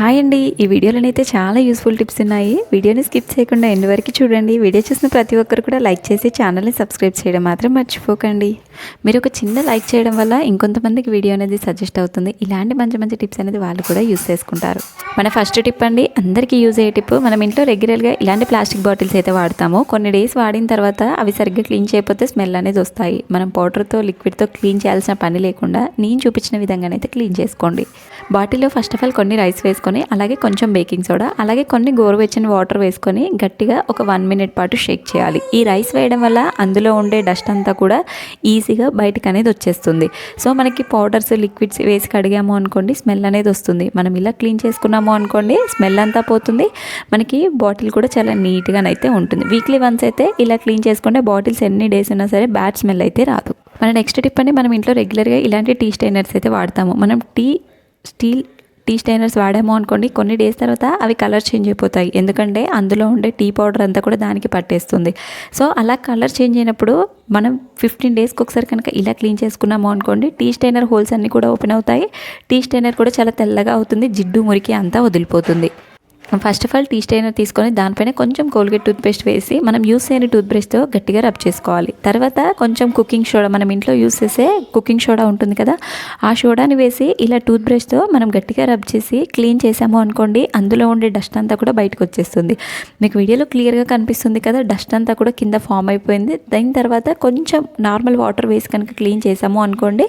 Hi అండి. ఈ వీడియోలోనైతే చాలా యూస్ఫుల్ టిప్స్ ఉన్నాయి. వీడియోని స్కిప్ చేయకుండా ఎండ్ వరకు చూడండి. వీడియో చూసిన ప్రతి ఒక్కరు కూడా లైక్ చేసి ఛానల్ని సబ్స్క్రైబ్ చేయడం మాత్రం మర్చిపోకండి. మీరు ఒక చిన్న లైక్ చేయడం వల్ల ఇంకొంతమందికి వీడియో అనేది సజెస్ట్ అవుతుంది. ఇలాంటి మంచి మంచి టిప్స్ అనేది వాళ్ళు కూడా యూస్ చేసుకుంటారు. మన ఫస్ట్ టిప్ అండి అందరికీ యూజ్ అయ్యే టిప్ మనం ఇంట్లో రెగ్యులర్గా ఇలాంటి ప్లాస్టిక్ బాటిల్స్ అయితే వాడతాము. కొన్ని డేస్ వాడిన తర్వాత అవి సరిగ్గా క్లీన్ చేయకపోతే స్మెల్ అనేది వస్తాయి. మనం పౌడర్తో లిక్విడ్తో క్లీన్ చేయాల్సిన పని లేకుండా నేను చూపించిన విధంగానైతే క్లీన్ చేసుకోండి. బాటిల్లో ఫస్ట్ ఆఫ్ ఆల్ కొన్ని రైస్ వేసుకొని అలాగే కొంచెం బేకింగ్ సోడా అలాగే కొన్ని గోరువెచ్చని వాటర్ వేసుకొని గట్టిగా ఒక వన్ మినిట్ పాటు షేక్ చేయాలి. ఈ రైస్ వేయడం వల్ల అందులో ఉండే డస్ట్ అంతా కూడా ఈజీగా బయటకు అనేది వచ్చేస్తుంది. సో మనకి పౌడర్స్ లిక్విడ్స్ వేసి కడిగాము అనుకోండి స్మెల్ అనేది వస్తుంది. మనం ఇలా క్లీన్ చేసుకున్నాము అనుకోండి స్మెల్ అంతా పోతుంది. మనకి బాటిల్ కూడా చాలా నీట్గానైతే ఉంటుంది. వీక్లీ వన్స్ అయితే ఇలా క్లీన్ చేసుకుంటే బాటిల్స్ ఎన్ని డేస్ అయినా సరే బ్యాడ్ స్మెల్ అయితే రాదు. మన నెక్స్ట్ టిప్ అండి మనం ఇంట్లో రెగ్యులర్గా ఇలాంటి టీ స్టైనర్స్ అయితే వాడతాము. మనం టీ స్టీల్ టీ స్టైనర్స్ వాడాము అనుకోండి కొన్ని డేస్ తర్వాత అవి కలర్ చేంజ్ అయిపోతాయి. ఎందుకంటే అందులో ఉండే టీ పౌడర్ అంతా కూడా దానికి పట్టేస్తుంది. సో అలా కలర్ చేంజ్ అయినప్పుడు మనం ఫిఫ్టీన్ డేస్కి ఒకసారి కనుక ఇలా క్లీన్ చేసుకున్నాము అనుకోండి టీ స్టైనర్ హోల్స్ అన్నీ కూడా ఓపెన్ అవుతాయి. టీ స్టైనర్ కూడా చాలా తెల్లగా అవుతుంది జిడ్డు మురికి అంతా వదిలిపోతుంది. First of all tea strainer తీసుకొని దానిపైన కొంచెం కోల్గేట్ టూత్పేస్ట్ వేసి మనం యూస్ చేయని టూత్బ్రష్తో గట్టిగా రబ్ చేసుకోవాలి. తర్వాత కొంచెం కుకింగ్ సోడా మనం ఇంట్లో యూస్ చేసే కుకింగ్ సోడా ఉంటుంది కదా ఆ సోడాని వేసి ఇలా టూత్బ్రష్తో మనం గట్టిగా రబ్ చేసి క్లీన్ చేసాము అనుకోండి అందులో ఉండే డస్ట్ అంతా కూడా బయటకు వచ్చేస్తుంది. మీకు వీడియోలో క్లియర్గా కనిపిస్తుంది కదా డస్ట్ అంతా కూడా కింద ఫామ్ అయిపోయింది. దాని తర్వాత కొంచెం నార్మల్ వాటర్ వేసి కనుక క్లీన్ చేసాము అనుకోండి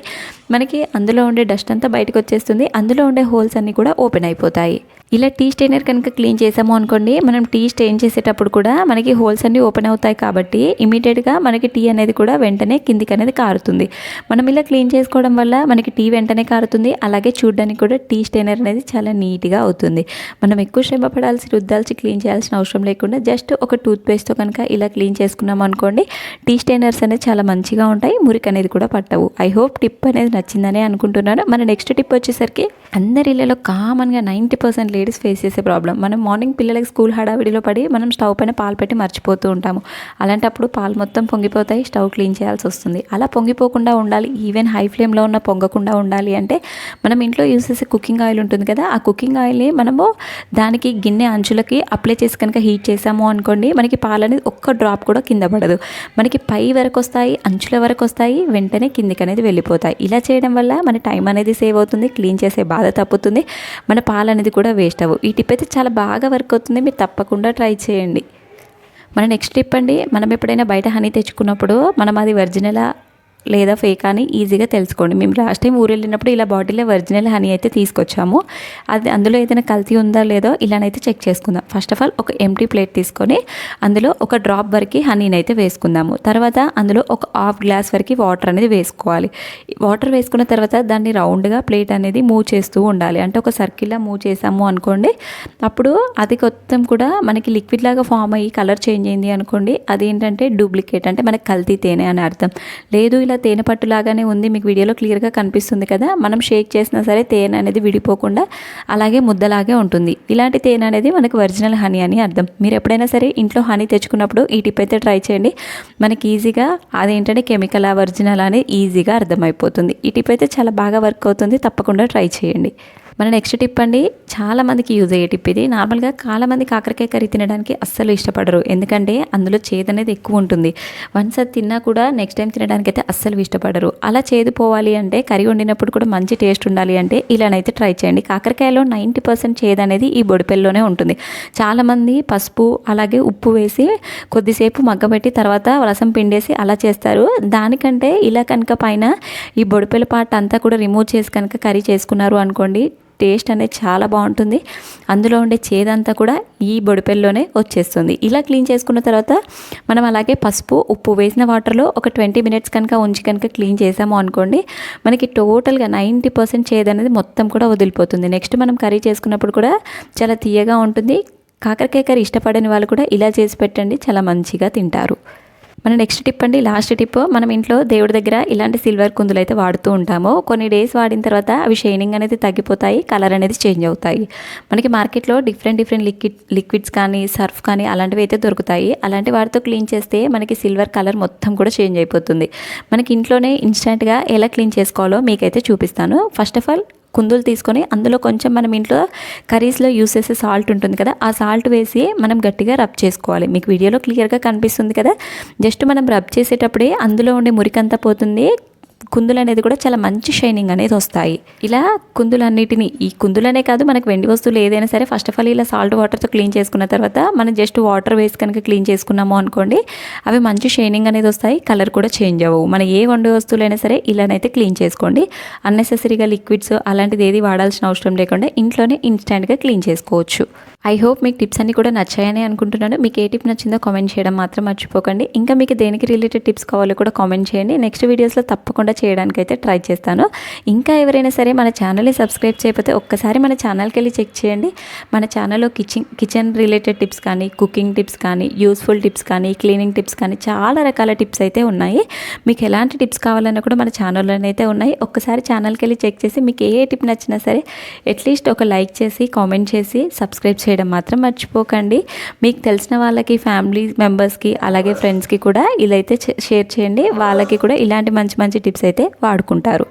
మనకి అందులో ఉండే డస్ట్ అంతా బయటకు వచ్చేస్తుంది. అందులో ఉండే హోల్స్ అన్నీ కూడా ఓపెన్ అయిపోతాయి. ఇలా టీ స్టైనర్ కనుక క్లీన్ చేసాము అనుకోండి మనం టీ స్టెయిన్ చేసేటప్పుడు కూడా మనకి హోల్స్ అన్నీ ఓపెన్ అవుతాయి కాబట్టి ఇమీడియట్గా మనకి టీ అనేది కూడా వెంటనే కిందికి అనేది కారుతుంది. మనం ఇలా క్లీన్ చేసుకోవడం వల్ల మనకి టీ వెంటనే కారుతుంది అలాగే చూడడానికి కూడా టీ స్టైనర్ అనేది చాలా నీట్గా అవుతుంది. మనం ఎక్కువ శ్రమ పడాల్సి రుద్దాల్సి క్లీన్ చేయాల్సిన అవసరం లేకుండా జస్ట్ ఒక టూత్ పేస్ట్తో కనుక ఇలా క్లీన్ చేసుకున్నాం అనుకోండి టీ స్టైనర్స్ అనేది చాలా మంచిగా ఉంటాయి మురికి అనేది కూడా పట్టవు. ఐ హోప్ టిప్ అనేది నచ్చిందని అనుకుంటున్నాను. మన నెక్స్ట్ టిప్ వచ్చేసరికి అందరి ఇళ్ళలో కామన్గా నైంటీ పర్సెంట్ లేడీస్ ఫేస్ చేసే ప్రాబ్లం మనం మార్నింగ్ పిల్లలకి స్కూల్ హడావిడిలో పడి మనం స్టవ్ పైన పాలు పెట్టి మర్చిపోతూ ఉంటాము. అలాంటప్పుడు పాలు మొత్తం పొంగిపోతాయి స్టవ్ క్లీన్ చేయాల్సి వస్తుంది. అలా పొంగిపోకుండా ఉండాలి ఈవెన్ హై ఫ్లేమ్లో ఉన్న పొంగకుండా ఉండాలి అంటే మనం ఇంట్లో యూస్ చేసే కుకింగ్ ఆయిల్ ఉంటుంది కదా ఆ కుకింగ్ ఆయిల్ని మనము దానికి గిన్నె అంచులకి అప్లై చేసి కనుక హీట్ చేసాము అనుకోండి మనకి పాలు అనేది ఒక్క డ్రాప్ కూడా కింద పడదు. మనకి పై వరకు వస్తాయి అంచుల వరకు వస్తాయి వెంటనే కిందికి అనేది వెళ్ళిపోతాయి. ఇలా చేయడం వల్ల మన టైం అనేది సేవ్ అవుతుంది క్లీన్ చేసే బాధ తప్పుతుంది మన పాలు అనేది కూడా వేస్ట్ అవ్వు ఈ టిప్ అయితే చాలా బాగా వర్క్ అవుతుంది మీరు తప్పకుండా ట్రై చేయండి. మన నెక్స్ట్ టిప్ అండి మనం ఎప్పుడైనా బయట హనీ తెచ్చుకున్నప్పుడు మనం అది ఒరిజినలా లేదా ఫేక్ అని ఈజీగా తెలుసుకోండి. మేము లాస్ట్ టైం ఊరు వెళ్ళినప్పుడు ఇలా బాటిల్లో ఒరిజినల్ హనీ అయితే తీసుకొచ్చాము. అది అందులో ఏదైనా కల్తీ ఉందా లేదో ఇలానైతే చెక్ చేసుకుందాం. ఫస్ట్ ఆఫ్ ఆల్ ఒక ఎంటీ ప్లేట్ తీసుకొని అందులో ఒక డ్రాప్ వరకు హనీని అయితే వేసుకుందాము. తర్వాత అందులో ఒక హాఫ్ గ్లాస్ వరకు వాటర్ అనేది వేసుకోవాలి. వాటర్ వేసుకున్న తర్వాత దాన్ని రౌండ్గా ప్లేట్ అనేది మూవ్ చేస్తూ ఉండాలి. అంటే ఒక సర్కిల్లా మూవ్ చేసాము అనుకోండి అప్పుడు అది మొత్తం కూడా మనకి లిక్విడ్ లాగా ఫామ్ అయ్యి కలర్ చేంజ్ అయింది అనుకోండి అదేంటంటే డూప్లికేట్ అంటే మనకి కల్తీ తేనె అని అర్థం. లేదు ఇలా తేనె పట్టులాగానే ఉంది. మీకు వీడియోలో క్లియర్గా కనిపిస్తుంది కదా. మనం షేక్ చేసినా సరే తేనె అనేది విడిపోకుండా అలాగే ముద్దలాగే ఉంటుంది. ఇలాంటి తేనె అనేది మనకు ఒరిజినల్ హనీ అని అర్థం. మీరు ఎప్పుడైనా సరే ఇంట్లో హనీ తెచ్చుకున్నప్పుడు ఈ టిప్ అయితే ట్రై చేయండి. మనకి ఈజీగా అదేంటంటే కెమికల్ ఒరిజినల్ అనేది ఈజీగా అర్థమైపోతుంది. ఈ టిప్ అయితే చాలా బాగా వర్క్ అవుతుంది. తప్పకుండా ట్రై చేయండి. మన నెక్స్ట్ టిప్ అండి చాలామందికి యూజ్ అయ్యే టిప్ ఇది. నార్మల్గా చాలామంది కాకరకాయ కర్రీ తినడానికి అస్సలు ఇష్టపడరు. ఎందుకంటే అందులో చేదు అనేది ఎక్కువ ఉంటుంది. వన్స్ అది తిన్నా కూడా నెక్స్ట్ టైం తినడానికి అయితే అస్సలు ఇష్టపడరు. అలా చేదు పోవాలి అంటే కర్రీ వండినప్పుడు కూడా మంచి టేస్ట్ ఉండాలి అంటే ఇలానైతే ట్రై చేయండి. కాకరకాయలో నైంటీ పర్సెంట్ చేదు అనేది ఈ బొడిపెల్లోనే ఉంటుంది. చాలామంది పసుపు అలాగే ఉప్పు వేసి కొద్దిసేపు మగ్గబెట్టి తర్వాత రసం పిండేసి అలా చేస్తారు. దానికంటే ఇలా కనుక పైన ఈ బొడిపెల పాట అంతా కూడా రిమూవ్ చేసి కనుక కర్రీ చేసుకున్నారు అనుకోండి టేస్ట్ అనేది చాలా బాగుంటుంది. అందులో ఉండే చేదంతా కూడా ఈ బొడిపెల్లోనే వచ్చేస్తుంది. ఇలా క్లీన్ చేసుకున్న తర్వాత మనం అలాగే పసుపు ఉప్పు వేసిన వాటర్లో ఒక ట్వంటీ మినిట్స్ కనుక ఉంచి కనుక క్లీన్ చేసాము అనుకోండి మనకి టోటల్గా నైంటీ పర్సెంట్ చేదనేది అనేది మొత్తం కూడా వదిలిపోతుంది. నెక్స్ట్ మనం కర్రీ చేసుకున్నప్పుడు కూడా చాలా తీయగా ఉంటుంది. కాకరకాయ కర్రీ ఇష్టపడని వాళ్ళు కూడా ఇలా చేసి పెట్టండి. చాలా మంచిగా తింటారు. మన నెక్స్ట్ టిప్ అండి లాస్ట్ టిప్ మనం ఇంట్లో దేవుడి దగ్గర ఇలాంటి సిల్వర్ కుందులు అయితే వాడుతూ ఉంటాము. కొన్ని డేస్ వాడిన తర్వాత అవి షైనింగ్ అనేది తగ్గిపోతాయి కలర్ అనేది చేంజ్ అవుతాయి. మనకి మార్కెట్లో డిఫరెంట్ డిఫరెంట్ లిక్విడ్ లిక్విడ్స్ కానీ సర్ఫ్ కానీ అలాంటివి అయితే దొరుకుతాయి. అలాంటి వాటితో క్లీన్ చేస్తే మనకి సిల్వర్ కలర్ మొత్తం కూడా చేంజ్ అయిపోతుంది. మనకి ఇంట్లోనే ఇన్స్టెంట్గా ఎలా క్లీన్ చేసుకోవాలో మీకైతే చూపిస్తాను. ఫస్ట్ ఆఫ్ ఆల్ కుందులు తీసుకొని అందులో కొంచెం మనం ఇంట్లో కర్రీస్లో యూస్ చేసే సాల్ట్ ఉంటుంది కదా ఆ సాల్ట్ వేసి మనం గట్టిగా రబ్ చేసుకోవాలి. మీకు వీడియోలో క్లియర్గా కనిపిస్తుంది కదా జస్ట్ మనం రబ్ చేసేటప్పుడే అందులో ఉండే మురికంతా పోతుంది కుందులు అనేది కూడా చాలా మంచి షైనింగ్ అనేది వస్తాయి. ఇలా కుందులన్నిటిని ఈ కుందులనే కాదు మనకు వెండి వస్తువులు ఏదైనా సరే ఫస్ట్ ఆఫ్ ఆల్ ఇలా సాల్ట్ వాటర్తో క్లీన్ చేసుకున్న తర్వాత మనం జస్ట్ వాటర్ వేసి కనుక క్లీన్ చేసుకున్నాము అనుకోండి అవి మంచి షైనింగ్ అనేది వస్తాయి. కలర్ కూడా చేంజ్ అవ్వవు. మన ఏ వండి వస్తువులైనా సరే ఇలానైతే క్లీన్ చేసుకోండి. అన్నెసెసరీగా లిక్విడ్స్ అలాంటిది ఏది వాడాల్సిన అవసరం లేకుండా ఇంట్లోనే ఇన్స్టెంట్గా క్లీన్ చేసుకోవచ్చు. ఐ హోప్ మీకు టిప్స్ అన్ని కూడా నచ్చాయని అనుకుంటున్నాను. మీకు ఏ టిప్ నచ్చిందో కామెంట్ చేయడం మాత్రం మర్చిపోకండి. ఇంకా మీకు దేనికి రిలేటెడ్ టిప్స్ కావాలో కూడా కామెంట్ చేయండి. నెక్స్ట్ వీడియోస్లో తప్పకుండా చేయడానికి అయితే ట్రై చేస్తాను. ఇంకా ఎవరైనా సరే మన ఛానల్ని సబ్స్క్రైబ్ చేయకపోతే ఒక్కసారి మన ఛానల్కి వెళ్ళి చెక్ చేయండి. మన ఛానల్లో కిచెన్ కిచెన్ రిలేటెడ్ టిప్స్ కానీ కుకింగ్ టిప్స్ కానీ యూస్ఫుల్ టిప్స్ కానీ క్లీనింగ్ టిప్స్ కానీ చాలా రకాల టిప్స్ అయితే ఉన్నాయి. మీకు ఎలాంటి టిప్స్ కావాలన్నా కూడా మన ఛానల్లోనే అయితే ఉన్నాయి. ఒక్కసారి ఛానల్కి వెళ్ళి చెక్ చేసి మీకు ఏ టిప్ నచ్చినా సరే అట్లీస్ట్ ఒక లైక్ చేసి కామెంట్ చేసి సబ్స్క్రైబ్ చేయండి చేయడం మాత్రం మర్చిపోకండి. మీకు తెలిసిన వాళ్ళకి ఫ్యామిలీ మెంబర్స్కి అలాగే ఫ్రెండ్స్కి కూడా ఇలా అయితే షేర్ చేయండి. వాళ్ళకి కూడా ఇలాంటి మంచి మంచి టిప్స్ అయితే వాడుకుంటారు.